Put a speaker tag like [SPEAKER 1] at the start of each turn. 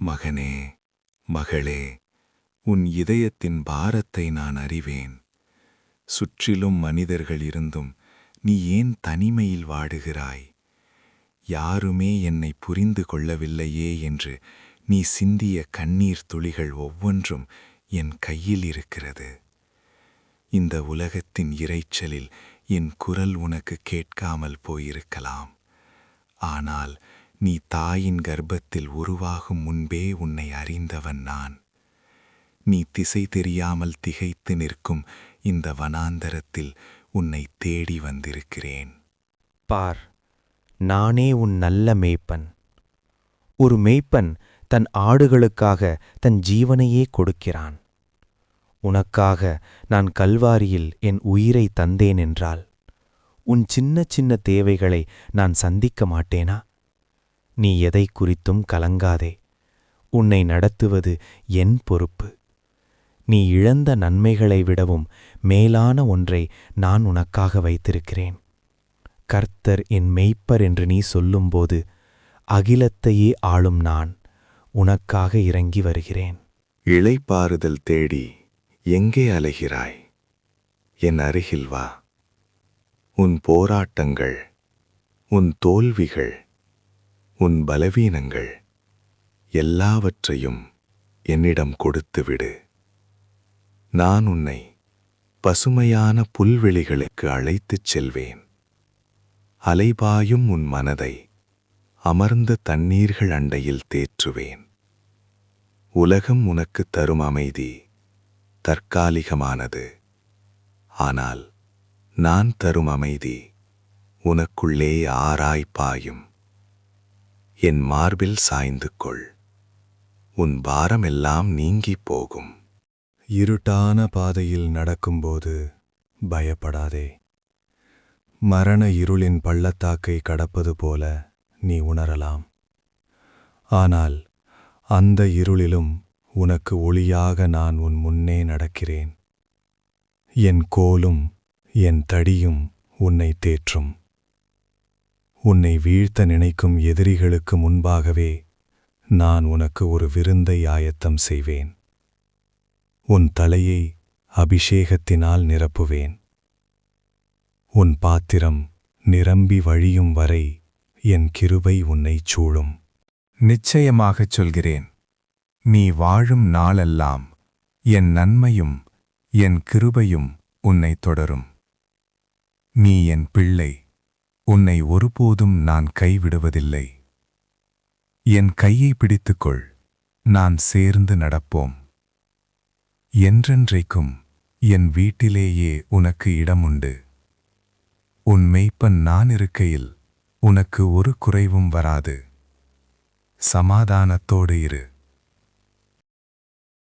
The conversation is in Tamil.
[SPEAKER 1] மகனே மகளே உன் இதயத்தின் பாரத்தை நான் அறிவேன். சுற்றிலும் மனிதர்கள் இருந்தும் நீ ஏன் தனிமையில் வாடுகிறாய்? யாருமே என்னை புரிந்து கொள்ளவில்லையே என்று நீ சிந்திய கண்ணீர் துளிகள் ஒவ்வொன்றும் என் கையில் இருக்கிறது. இந்த உலகத்தின் இரைச்சலில் என் குரல் உனக்கு கேட்காமல் போயிருக்கலாம். ஆனால் நீ தாயின் கர்ப்பத்தில் உருவாகும் முன்பே உன்னை அறிந்தவன் நான். நீ திசை தெரியாமல் திகைத்து நிற்கும் இந்த வனாந்தரத்தில் உன்னை தேடி வந்திருக்கிறேன்.
[SPEAKER 2] பார் நானே உன் நல்ல மேய்ப்பன். ஒரு மேய்ப்பன் தன் ஆடுகளுக்காக தன் ஜீவனையே கொடுக்கிறான். உனக்காக நான் கல்வாரியில் என் உயிரை தந்தேன் என்றால் உன் சின்ன சின்ன தேவைகளை நான் சந்திக்க மாட்டேனா? நீ எதை குறித்தும் கலங்காதே. உன்னை நடத்துவது என் பொறுப்பு. நீ இழந்த நன்மைகளை விடவும் மேலான ஒன்றை நான் உனக்காக வைத்திருக்கிறேன். கர்த்தர் என் மெய்ப்பர் என்று நீ சொல்லும்போது அகிலத்தையே ஆளும் நான் உனக்காக இறங்கி வருகிறேன்.
[SPEAKER 1] இளைப்பாறுதல் தேடி எங்கே அலைகிறாய்? என் அருகில் வா. உன் போராட்டங்கள் உன் தோல்விகள் உன் பலவீனங்கள் எல்லாவற்றையும் என்னிடம் கொடுத்துவிடு. நான் உன்னை பசுமையான புல்வெளிகளுக்கு அழைத்துச் செல்வேன். அலைபாயும் உன் மனதை அமர்ந்த தண்ணீர்கள் அண்டையில் தேற்றுவேன். உலகம் உனக்கு தரும் அமைதி தற்காலிகமானது. ஆனால் நான் தரும் அமைதி உனக்குள்ளே ஆராய் பாயும். என் மார்பில் சாய்ந்து கொள். உன் பாரமெல்லாம் நீங்கிப் போகும். இருட்டான பாதையில் நடக்கும்போது பயப்படாதே. மரண இருளின் பள்ளத்தாக்கை கடப்பது போல நீ உணரலாம். ஆனால் அந்த இருளிலும் உனக்கு ஒளியாக நான் உன் முன்னே நடக்கிறேன். என் கோலும் என் தடியும் உன்னை தேற்றும். உன்னை வீழ்த்த நினைக்கும் எதிரிகளுக்கு முன்பாகவே நான் உனக்கு ஒரு விருந்தை ஆயத்தம் செய்வேன். உன் தலையை அபிஷேகத்தினால் நிரப்புவேன். உன் பாத்திரம் நிரம்பி வழியும் வரை என் கிருபை உன்னைச் சூழும். நிச்சயமாகச் சொல்கிறேன் நீ வாழும் நாளெல்லாம் என் நன்மையும் என் கிருபையும் உன்னை தொடரும். நீ என் பிள்ளை உன்னை ஒருபோதும் நான் கைவிடுவதில்லை. என் கையை பிடித்துக்கொள். நான் சேர்ந்து நடப்போம். என்றென்றைக்கும் என் வீட்டிலேயே உனக்கு இடமுண்டு. உன் மெய்ப்பன் நான் இருக்கையில் உனக்கு ஒரு குறைவும் வராது. சமாதானத்தோடு இரு.